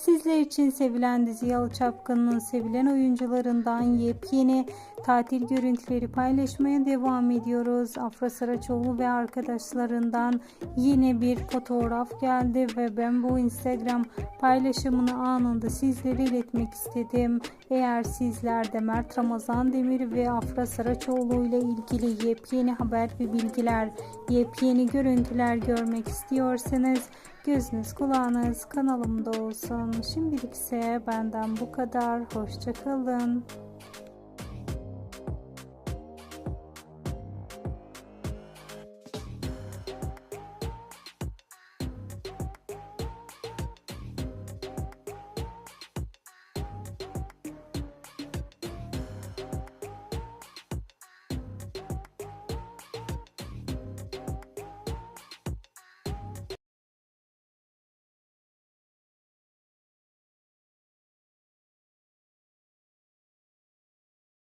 Sizler için sevilen dizi Yalı Çapkın'ın sevilen oyuncularından yepyeni tatil görüntüleri paylaşmaya devam ediyoruz. Afra Saraçoğlu ve arkadaşlarından yine bir fotoğraf geldi ve ben bu Instagram paylaşımını anında sizlere iletmek istedim. Eğer sizler de Mert Ramazan Demir ve Afra Saraçoğlu ile ilgili yepyeni haber ve bilgiler, yepyeni görüntüler görmek istiyorsanız gözünüz kulağınız kanalımda olsun. Şimdilik ise benden bu kadar. Hoşçakalın.